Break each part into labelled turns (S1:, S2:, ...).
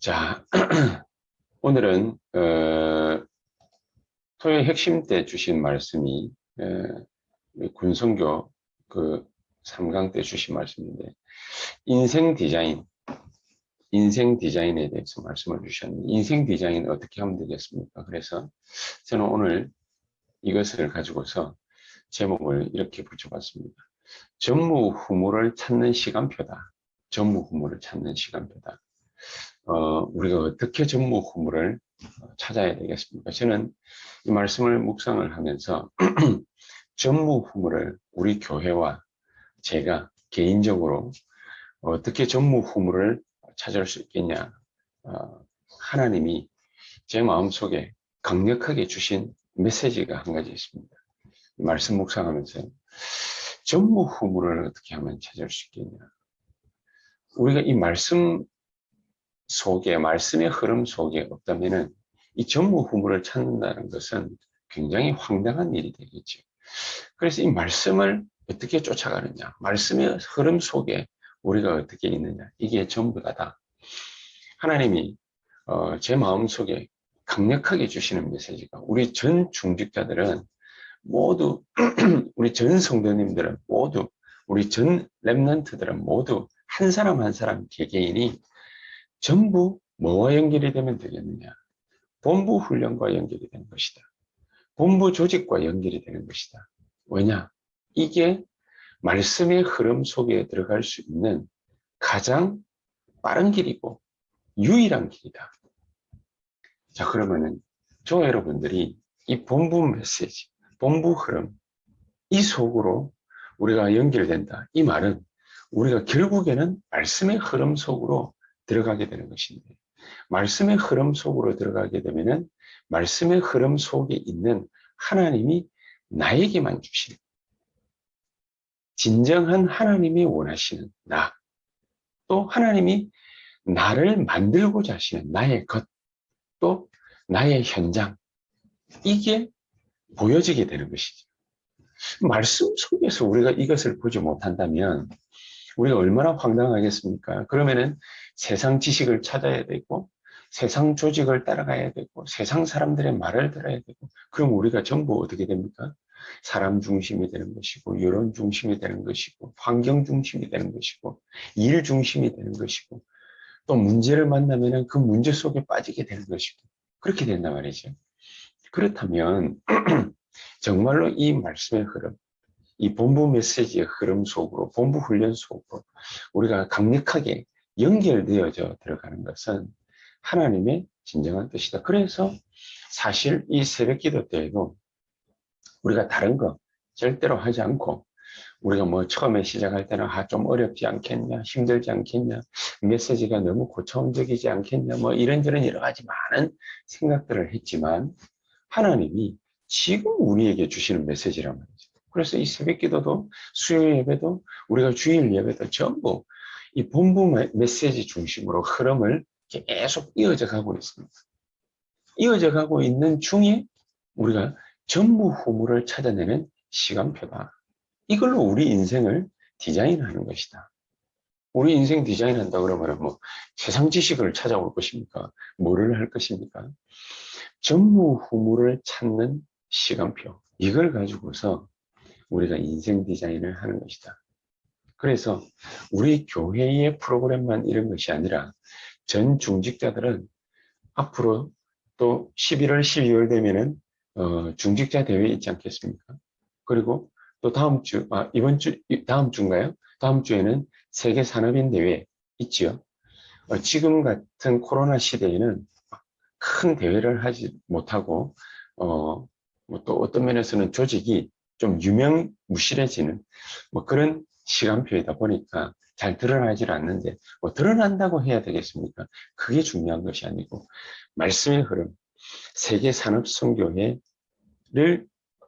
S1: 자, 오늘은 어, 토요일 핵심 때 주신 말씀이 에, 우리 군성교 그 3강 때 주신 말씀인데 인생 디자인, 인생 디자인에 대해서 말씀을 주셨는데 인생 디자인은 어떻게 하면 되겠습니까? 그래서 저는 오늘 이것을 가지고서 제목을 이렇게 붙여봤습니다. 전무후무를 찾는 시간표다. 전무후무를 찾는 시간표다. 어, 우리가 어떻게 전무후무를 찾아야 되겠습니까? 저는 이 말씀을 묵상을 하면서 전무후무를 우리 교회와 제가 개인적으로 어떻게 전무후무를 찾을 수 있겠냐. 어, 하나님이 제 마음속에 강력하게 주신 메시지가 한 가지 있습니다. 이 말씀 묵상하면서 전무 후무를 어떻게 하면 찾을 수 있겠냐. 우리가 이 말씀 속에 말씀의 흐름 속에 없다면은 이 전무 후무를 찾는다는 것은 굉장히 황당한 일이 되겠죠. 그래서 이 말씀을 어떻게 쫓아가느냐, 말씀의 흐름 속에 우리가 어떻게 있느냐, 이게 전부가 다 하나님이 어, 제 마음 속에 강력하게 주시는 메시지가 우리 전 중직자들은 모두 우리 전 성도님들은 모두 우리 전 랩런트들은 모두 한 사람 한 사람 개개인이 전부 뭐와 연결이 되면 되겠느냐? 본부 훈련과 연결이 되는 것이다. 본부 조직과 연결이 되는 것이다. 왜냐? 이게 말씀의 흐름 속에 들어갈 수 있는 가장 빠른 길이고 유일한 길이다. 자, 그러면은 저 여러분들이 이 본부 메시지, 본부 흐름, 이 속으로 우리가 연결된다. 이 말은 우리가 결국에는 말씀의 흐름 속으로 들어가게 되는 것인데 말씀의 흐름 속으로 들어가게 되면은 말씀의 흐름 속에 있는 하나님이 나에게만 주시는 진정한 하나님이 원하시는 나, 또 하나님이 나를 만들고자 하시는 나의 것, 또 나의 현장, 이게 보여지게 되는 것이죠. 말씀 속에서 우리가 이것을 보지 못한다면 우리가 얼마나 황당하겠습니까? 그러면은 세상 지식을 찾아야 되고 세상 조직을 따라가야 되고 세상 사람들의 말을 들어야 되고 그럼 우리가 전부 어떻게 됩니까? 사람 중심이 되는 것이고 여론 중심이 되는 것이고 환경 중심이 되는 것이고 일 중심이 되는 것이고 또 문제를 만나면은 그 문제 속에 빠지게 되는 것이고 그렇게 된단 말이죠. 그렇다면 정말로 이 말씀의 흐름 이 본부 메시지의 흐름 속으로, 본부 훈련 속으로 우리가 강력하게 연결되어져 들어가는 것은 하나님의 진정한 뜻이다. 그래서 사실 이 새벽 기도 때에도 우리가 다른 거 절대로 하지 않고 우리가 뭐 처음에 시작할 때는 아, 좀 어렵지 않겠냐, 힘들지 않겠냐, 메시지가 너무 고차원적이지 않겠냐, 뭐 이런저런 여러 가지 많은 생각들을 했지만 하나님이 지금 우리에게 주시는 메시지란 말이죠. 그래서 이 새벽 기도도 수요 예배도 우리가 주일 예배도 전부 이 본부 메시지 중심으로 흐름을 계속 이어져 가고 있습니다. 이어져 가고 있는 중에 우리가 전부 후무를 찾아내는 시간표다. 이걸로 우리 인생을 디자인하는 것이다. 우리 인생 디자인한다 그러면 뭐 세상 지식을 찾아올 것입니까? 뭐를 할 것입니까? 전무후무를 찾는 시간표. 이걸 가지고서 우리가 인생 디자인을 하는 것이다. 그래서 우리 교회의 프로그램만 이런 것이 아니라 전 중직자들은 앞으로 또 11월, 12월 되면은 어, 중직자 대회 있지 않겠습니까? 그리고 또 다음 주, 아, 이번 주, 다음 주인가요? 다음 주에는 세계 산업인 대회 있지요. 어, 지금 같은 코로나 시대에는 큰 대회를 하지 못하고, 어, 뭐 또 어떤 면에서는 조직이 좀 유명무실해지는 뭐 그런 시간표이다 보니까 잘 드러나질 않는데 뭐 드러난다고 해야 되겠습니까? 그게 중요한 것이 아니고 말씀의 흐름, 세계 산업 선교회를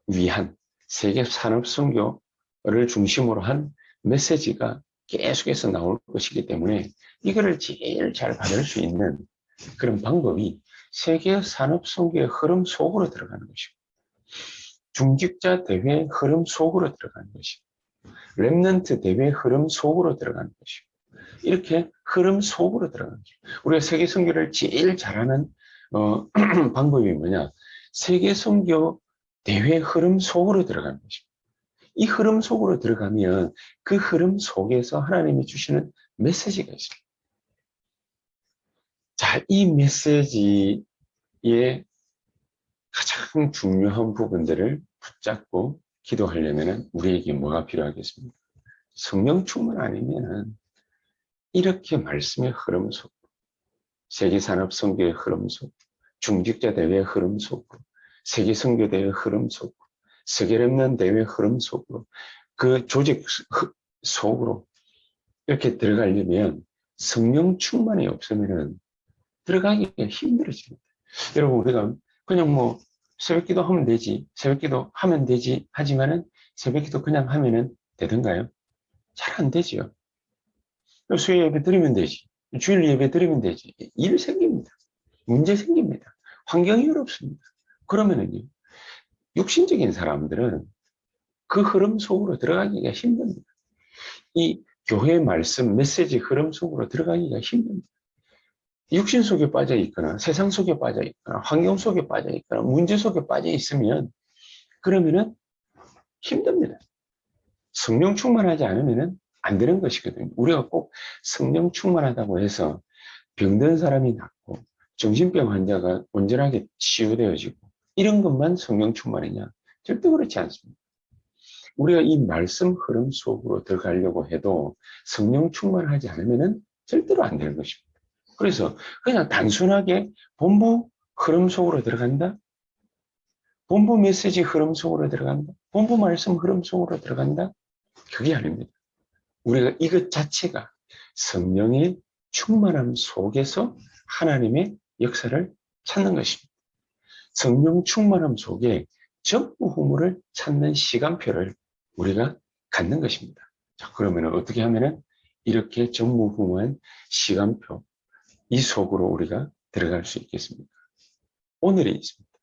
S1: 위한 세계 산업 선교를 중심으로 한 메시지가 계속해서 나올 것이기 때문에 이거를 제일 잘 받을 수 있는 그런 방법이 세계 산업 선교의 흐름 속으로 들어가는 것이고 중직자 대회 흐름 속으로 들어가는 것이고 랩넌트 대회 흐름 속으로 들어가는 것이고 이렇게 흐름 속으로 들어가는 거죠. 우리가 세계 선교를 제일 잘하는 어, 방법이 뭐냐? 세계 선교 대회 흐름 속으로 들어가는 것입니다. 이 흐름 속으로 들어가면 그 흐름 속에서 하나님이 주시는 메시지가 있습니다. 자, 이 메시지의 가장 중요한 부분들을 붙잡고 기도하려면 우리에게 뭐가 필요하겠습니까? 성령 충만 아니면은 이렇게 말씀의 흐름 속, 세계산업 선교의 흐름 속, 중직자 대회 흐름 속으로, 세계 선교 대회 흐름 속으로, 세계랩면 대회 흐름 속으로, 그 조직 속으로 이렇게 들어가려면 성령 충만이 없으면은 들어가기가 힘들어집니다. 여러분 우리가 그냥 뭐 새벽기도 하면 되지, 새벽기도 하면 되지 하지만은 새벽기도 그냥 하면은 되던가요? 잘 안 되지요. 수요 예배 드리면 되지, 주일 예배 드리면 되지. 일 생깁니다. 문제 생깁니다. 환경이 어렵습니다. 그러면은요, 육신적인 사람들은 그 흐름 속으로 들어가기가 힘듭니다. 이 교회 말씀, 메시지 흐름 속으로 들어가기가 힘듭니다. 육신 속에 빠져 있거나 세상 속에 빠져 있거나 환경 속에 빠져 있거나 문제 속에 빠져 있으면 그러면은 힘듭니다. 성령 충만하지 않으면은 안 되는 것이거든요. 우리가 꼭 성령 충만하다고 해서 병든 사람이 낫고 정신병 환자가 온전하게 치유되어지고 이런 것만 성령 충만이냐? 절대 그렇지 않습니다. 우리가 이 말씀 흐름 속으로 들어가려고 해도 성령 충만하지 않으면은 절대로 안 되는 것입니다. 그래서 그냥 단순하게 본부 흐름 속으로 들어간다? 본부 메시지 흐름 속으로 들어간다? 본부 말씀 흐름 속으로 들어간다? 그게 아닙니다. 우리가 이것 자체가 성령의 충만함 속에서 하나님의 역사를 찾는 것입니다. 성령 충만함 속에 전부후물을 찾는 시간표를 우리가 갖는 것입니다. 자, 그러면 어떻게 하면은 이렇게 전무후무한 시간표, 이 속으로 우리가 들어갈 수 있겠습니까? 오늘이 있습니다.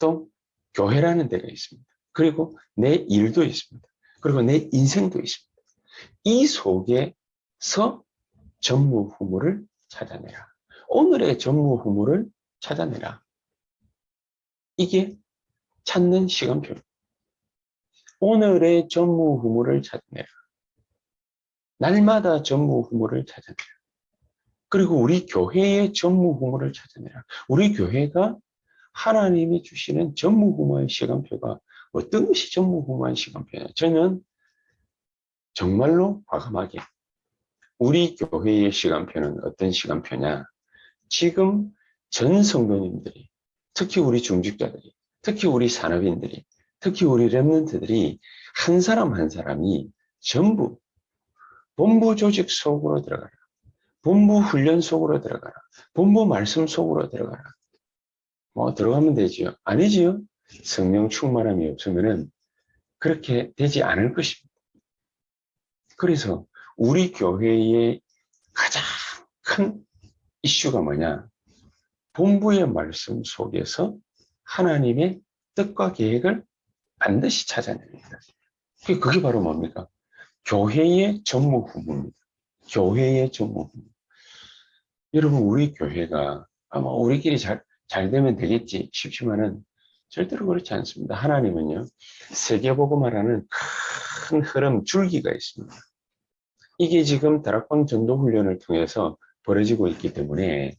S1: 또 교회라는 데가 있습니다. 그리고 내 일도 있습니다. 그리고 내 인생도 있습니다. 이 속에서 전무후무를 찾아내라. 오늘의 전무후무를 찾아내라. 이게 찾는 시간표. 오늘의 전무후무를 찾아내라. 날마다 전무후무를 찾아내라. 그리고 우리 교회의 전무후무를 찾아내라. 우리 교회가 하나님이 주시는 전무후무의 시간표가 어떤 것이 전무후무한 시간표냐? 저는 정말로 과감하게 우리 교회의 시간표는 어떤 시간표냐? 지금 전 성도님들이 특히 우리 중직자들이 특히 우리 산업인들이 특히 우리 랩런트들이 한 사람 한 사람이 전부 본부 조직 속으로 들어가라. 본부 훈련 속으로 들어가라. 본부 말씀 속으로 들어가라. 뭐 들어가면 되지요. 아니지요. 성령 충만함이 없으면은 그렇게 되지 않을 것입니다. 그래서 우리 교회의 가장 큰 이슈가 뭐냐? 본부의 말씀 속에서 하나님의 뜻과 계획을 반드시 찾아냅니다. 그게 바로 뭡니까? 교회의 전무후무입니다. 교회의 전무후무. 여러분, 우리 교회가 아마 우리끼리 잘, 잘 되면 되겠지 싶지만은 절대로 그렇지 않습니다. 하나님은요, 세계복음화라는 큰 흐름, 줄기가 있습니다. 이게 지금 다락방 전도 훈련을 통해서 벌어지고 있기 때문에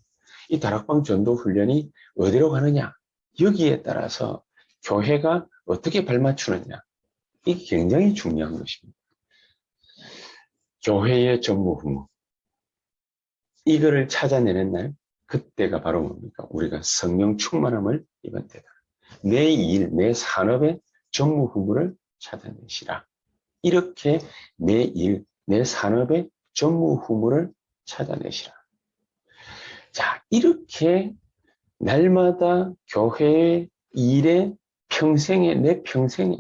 S1: 이 다락방 전도 훈련이 어디로 가느냐, 여기에 따라서 교회가 어떻게 발맞추느냐, 이게 굉장히 중요한 것입니다. 교회의 전무후무. 이거를 찾아내는 날, 그때가 바로 뭡니까? 우리가 성령 충만함을 입은 때다. 내 일, 내 산업의 전무 후무를 찾아내시라. 이렇게 내 일, 내 산업의 전무 후무를 찾아내시라. 자, 이렇게 날마다 교회의 일에 평생에, 내 평생에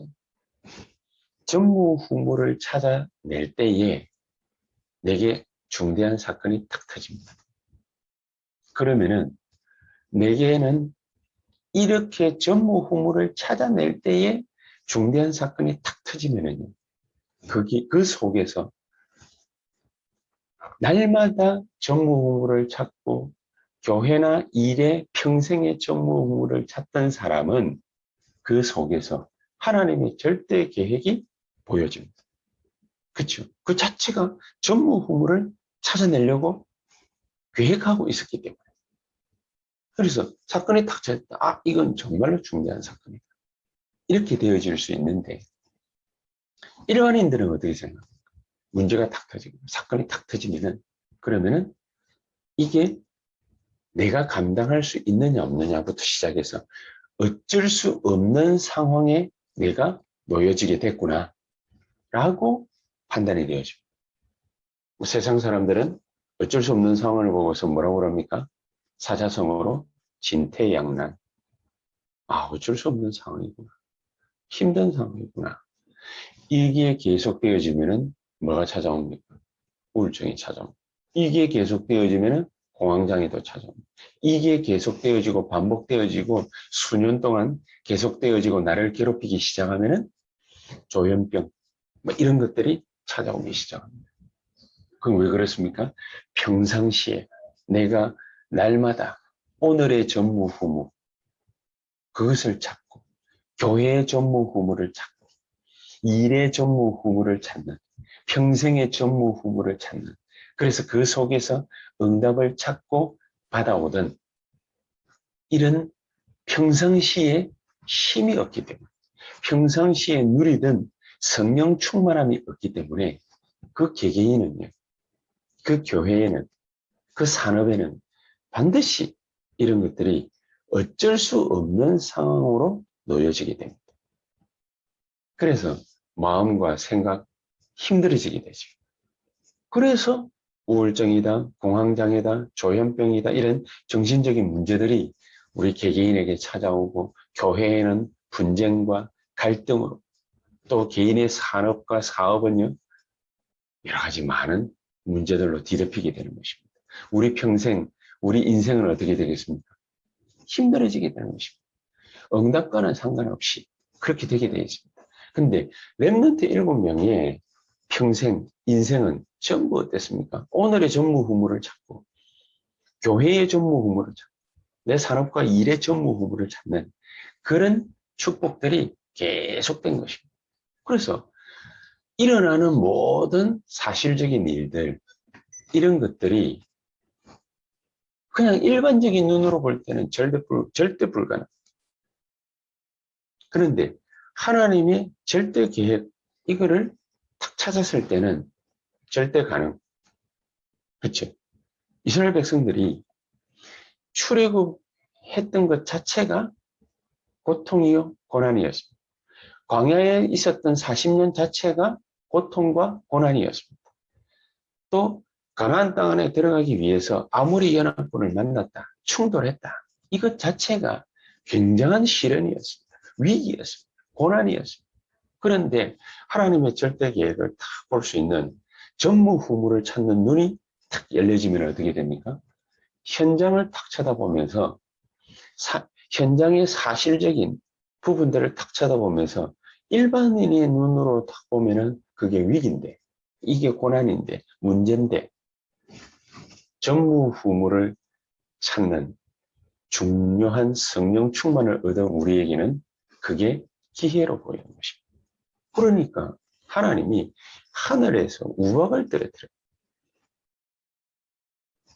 S1: 전무 후무를 찾아낼 때에 내게 중대한 사건이 탁 터집니다. 그러면은 내게는 이렇게 전무후무를 찾아낼 때에 중대한 사건이 탁 터지면은요. 거기 그 속에서 날마다 전무후무를 찾고 교회나 일에 평생의 전무후무를 찾던 사람은 그 속에서 하나님의 절대 계획이 보여집니다. 그렇죠? 그 자체가 전무후무를 찾아내려고 계획하고 있었기 때문에. 그래서 사건이 탁 터졌다. 아, 이건 정말로 중요한 사건이다. 이렇게 되어질 수 있는데 일반인들은 어떻게 생각합니까? 문제가 탁 터지고 사건이 탁 터지면은 그러면은 이게 내가 감당할 수 있느냐 없느냐부터 시작해서 어쩔 수 없는 상황에 내가 놓여지게 됐구나 라고 판단이 되어집니다. 세상 사람들은 어쩔 수 없는 상황을 보고서 뭐라고 그럽니까? 사자성어로 진퇴양난. 아, 어쩔 수 없는 상황이구나. 힘든 상황이구나. 이게 계속되어지면은 뭐가 찾아옵니까? 우울증이 찾아옵니다. 이게 계속되어지면은 공황장애도 찾아옵니다. 이게 계속되어지고 반복되어지고 수년 동안 계속되어지고 나를 괴롭히기 시작하면은 조현병 뭐 이런 것들이 찾아오기 시작합니다. 그럼 왜 그렇습니까? 평상시에 내가 날마다 오늘의 전무후무 그것을 찾고 교회의 전무후무를 찾고 일의 전무후무를 찾는 평생의 전무후무를 찾는 그래서 그 속에서 응답을 찾고 받아오던 이런 평상시에 힘이 없기 때문에 평상시에 누리던 성령 충만함이 없기 때문에 그 개개인은요 그 교회에는 그 산업에는 반드시 이런 것들이 어쩔 수 없는 상황으로 놓여지게 됩니다. 그래서 마음과 생각 힘들어지게 되죠. 그래서 우울증이다, 공황장애다, 조현병이다 이런 정신적인 문제들이 우리 개개인에게 찾아오고 교회에는 분쟁과 갈등으로 또 개인의 산업과 사업은요 여러 가지 많은 문제들로 뒤덮이게 되는 것입니다. 우리 평생 우리 인생은 어떻게 되겠습니까? 힘들어지게 되는 것입니다. 응답과는 상관없이 그렇게 되게 되어 있습니다. 근데 랩런트 일곱 명의 평생 인생은 전부 어땠습니까? 오늘의 전무 후무를 찾고 교회의 전무 후무를 찾고 내 산업과 일의 전무 후무를 찾는 그런 축복들이 계속된 것입니다. 그래서 일어나는 모든 사실적인 일들 이런 것들이 그냥 일반적인 눈으로 볼 때는 절대, 불, 절대 불가능. 그런데 하나님이 절대 계획, 이거를 탁 찾았을 때는 절대 가능. 그렇죠? 이스라엘 백성들이 출애굽 했던 것 자체가 고통이요, 고난이었습니다. 광야에 있었던 40년 자체가 고통과 고난이었습니다. 또 가나안 땅 안에 들어가기 위해서 아무리 연합군을 만났다, 충돌했다. 이것 자체가 굉장한 시련이었습니다. 위기였습니다. 고난이었습니다. 그런데 하나님의 절대 계획을 딱볼수 있는 전무후무를 찾는 눈이 탁 열려지면 어떻게 됩니까? 현장을 탁 쳐다보면서 사, 현장의 사실적인 부분들을 탁 쳐다보면서 일반인의 눈으로 탁 보면은 그게 위기인데 이게 고난인데 문제인데 전무후무를 찾는 중요한 성령 충만을 얻은 우리에게는 그게 기회로 보이는 것입니다. 그러니까 하나님이 하늘에서 우박을 떨어뜨려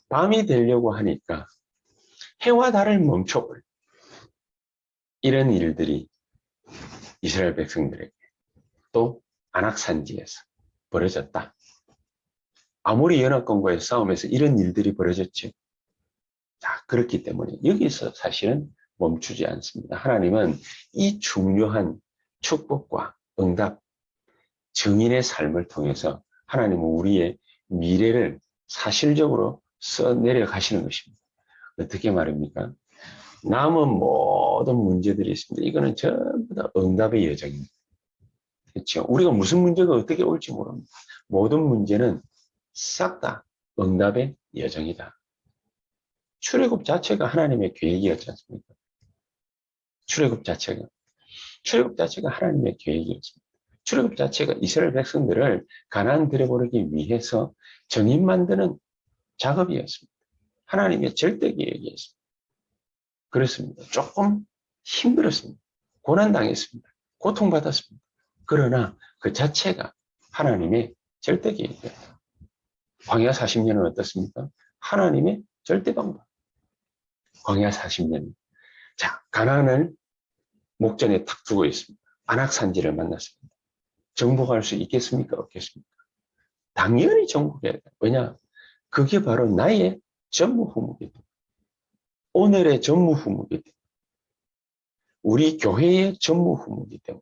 S1: 밤이 되려고 하니까 해와 달을 멈춰버려 이런 일들이 이스라엘 백성들에게 또 안악산지에서 벌어졌다. 아무리 연합군과의 싸움에서 이런 일들이 벌어졌죠. 자, 그렇기 때문에 여기서 사실은 멈추지 않습니다. 하나님은 이 중요한 축복과 응답, 증인의 삶을 통해서 하나님은 우리의 미래를 사실적으로 써 내려 가시는 것입니다. 어떻게 말입니까? 남은 모든 문제들이 있습니다. 이거는 전부 다 응답의 여정입니다. 그렇죠? 우리가 무슨 문제가 어떻게 올지 모릅니다. 모든 문제는 싹 다 응답의 여정이다. 출애굽 자체가 하나님의 계획이었지 않습니까? 출애굽 자체가 출애굽 자체가 하나님의 계획이었습니다. 출애굽 자체가 이스라엘 백성들을 가나안 들여보내기 위해서 정인 만드는 작업이었습니다. 하나님의 절대 계획이었습니다. 그렇습니다. 조금 힘들었습니다. 고난당했습니다. 고통받았습니다. 그러나 그 자체가 하나님의 절대 계획이었다. 광야 40년은 어떻습니까? 하나님의 절대 방법. 광야 40년. 자, 가나안을 목전에 탁 두고 있습니다. 안악산지를 만났습니다. 정복할 수 있겠습니까? 없겠습니까? 당연히 정복해야 돼. 왜냐? 그게 바로 나의 전무후무기 때문에. 오늘의 전무후무기 때문에. 우리 교회의 전무후무기 때문에.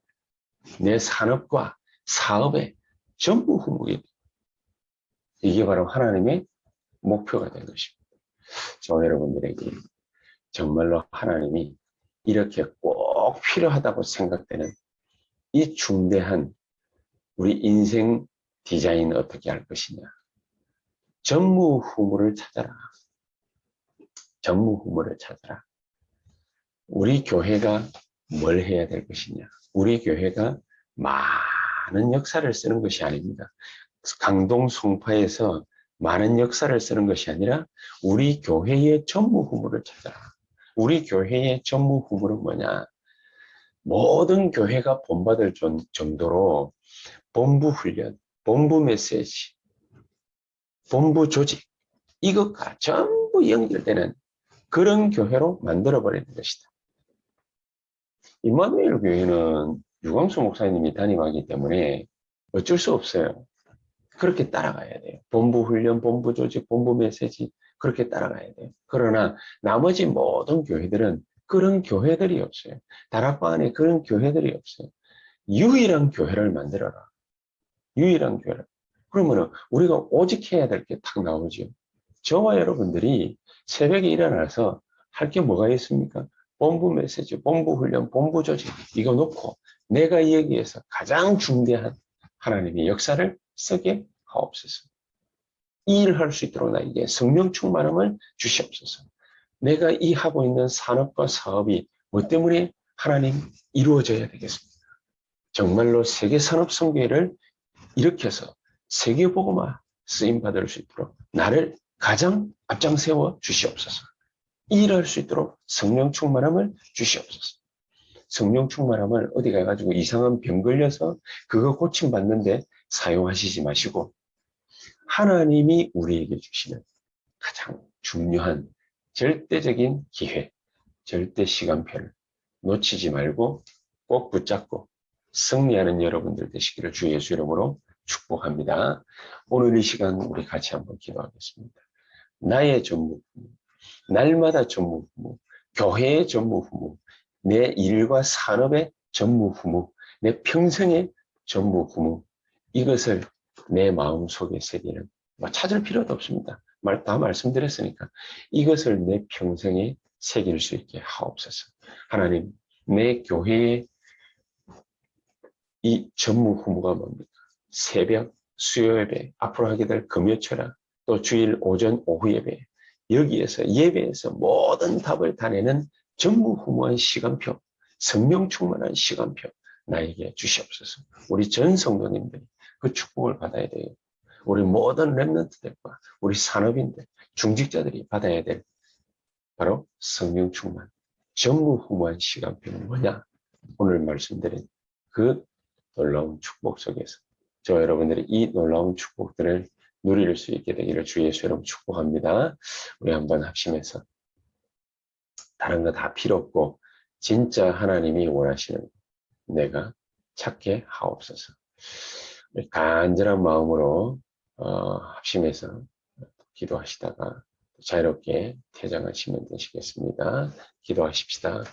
S1: 내 산업과 사업의 전무후무기 때문에. 이게 바로 하나님의 목표가 된 것입니다. 저 여러분들에게 정말로 하나님이 이렇게 꼭 필요하다고 생각되는 이 중대한 우리 인생 디자인 어떻게 할 것이냐. 전무후무를 찾아라. 전무후무를 찾아라. 우리 교회가 뭘 해야 될 것이냐. 우리 교회가 많은 역사를 쓰는 것이 아닙니다. 강동 송파에서 많은 역사를 쓰는 것이 아니라 우리 교회의 전무 후무를 찾아라. 우리 교회의 전무 후무는 뭐냐? 모든 교회가 본받을 정도로 본부 훈련, 본부 메시지, 본부 조직, 이것과 전부 연결되는 그런 교회로 만들어버리는 것이다. 이마누엘 교회는 유광수 목사님이 담임하기 때문에 어쩔 수 없어요. 그렇게 따라가야 돼요. 본부 훈련, 본부 조직, 본부 메시지 그렇게 따라가야 돼요. 그러나 나머지 모든 교회들은 그런 교회들이 없어요. 다락방 안에 그런 교회들이 없어요. 유일한 교회를 만들어라. 유일한 교회를. 그러면은 우리가 오직 해야 될 게 딱 나오죠. 저와 여러분들이 새벽에 일어나서 할 게 뭐가 있습니까? 본부 메시지, 본부 훈련, 본부 조직 이거 놓고 내가 여기에서 가장 중대한 하나님의 역사를 쓰게 하옵소서. 이 일을 할수 있도록 나에게 성령 충만함을 주시옵소서. 내가 이 하고 있는 산업과 사업이 뭐 때문에 하나님 이루어져야 되겠습니까? 정말로 세계 산업 성교회를 일으켜서 세계 보고만 쓰임 받을 수 있도록 나를 가장 앞장 세워 주시옵소서. 이 일을 할수 있도록 성령 충만함을 주시옵소서. 성령 충만함을 어디 가가지고 이상한 병 걸려서 그거 고침 받는데 사용하시지 마시고 하나님이 우리에게 주시는 가장 중요한 절대적인 기회, 절대 시간표를 놓치지 말고 꼭 붙잡고 승리하는 여러분들 되시기를 주 예수 이름으로 축복합니다. 오늘 이 시간 우리 같이 한번 기도하겠습니다. 나의 전무후무, 날마다 전무후무, 교회의 전무후무, 내 일과 산업의 전무후무, 내 평생의 전무후무, 이것을 내 마음 속에 새기는 뭐 찾을 필요도 없습니다. 말, 다 말씀드렸으니까 이것을 내 평생에 새길 수 있게 하옵소서. 하나님, 내 교회의 이 전무후무가 뭡니까? 새벽, 수요 예배, 앞으로 하게 될 금요 철학, 또 주일 오전 오후 예배, 여기에서 예배에서 모든 답을 다 내는 전무후무한 시간표, 성령 충만한 시간표 나에게 주시옵소서. 우리 전 성도님들이 그 축복을 받아야 돼요. 우리 모든 랩런트들과 우리 산업인들, 중직자들이 받아야 될 바로 성령 충만, 전무후무한 시간표는 뭐냐? 오늘 말씀드린 그 놀라운 축복 속에서 저 여러분들이 이 놀라운 축복들을 누릴 수 있게 되기를 주 예수 이름 축복합니다. 우리 한번 합심해서 다른 거 다 필요 없고 진짜 하나님이 원하시는 내가 찾게 하옵소서. 간절한 마음으로 어, 합심해서 기도하시다가 자유롭게 퇴장하시면 되시겠습니다. 기도하십시다.